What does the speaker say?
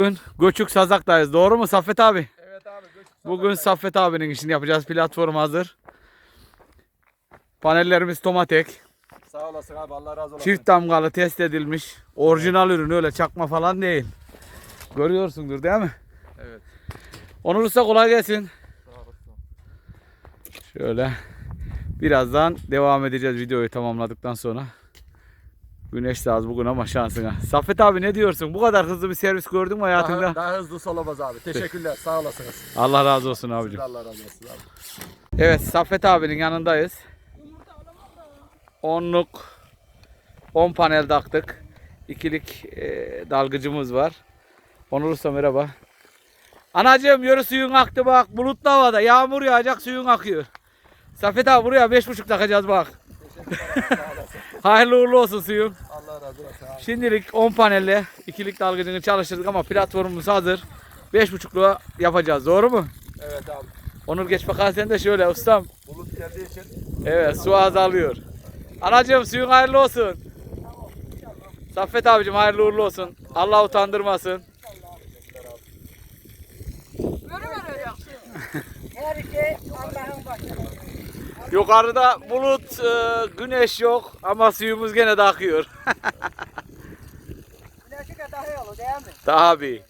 Bugün Göçük Sazak'tayız. Doğru mu Saffet abi? Evet abi. Göçük Bugün Saffet abinin işini yapacağız. Platform hazır. Panellerimiz Tomatek. Sağ olasın abi Allah razı olsun. Çift damgalı test edilmiş. Orijinal ürün öyle çakma falan değil. Görüyorsundur değil mi? Evet. Onur Usta kolay gelsin. Sağ olasın. Şöyle birazdan devam edeceğiz videoyu tamamladıktan sonra. Güneş de az bugün ama şansına. Saffet abi ne diyorsun? Bu kadar hızlı bir servis gördün mü hayatında? Daha, daha hızlı olamaz abi. Teşekkürler. Sağ olasınız. Allah razı olsun abicim. Allah razı olsun abi. Evet Saffet abinin yanındayız. Onluk 10 panel taktık. İkilik e, dalgıcımız var. Onur Usta merhaba. Anacığım yürü suyun aktı bak. Bulutlu havada. Yağmur yağacak suyun akıyor. Saffet abi buraya 5.5 takacağız bak. Hayırlı uğurlu olsun suyun. Allah razı olsun abi. Şimdilik 10 panelle ikilik dalgıcını çalıştırdık ama platformumuz hazır. 5.5'luğa yapacağız. Doğru mu? Evet abi. Onur geç bakalım sen de şöyle ustam. Bulut geldiği için Evet su azalıyor. Anacığım suyun hayırlı olsun. Saffet abicim hayırlı uğurlu olsun. Allah utandırmasın. Her şey Allah'ın başında. Yukarıda bulut, e, güneş yok ama suyumuz gene de akıyor. Güneşi de daha iyi olur değil mi? Tabii.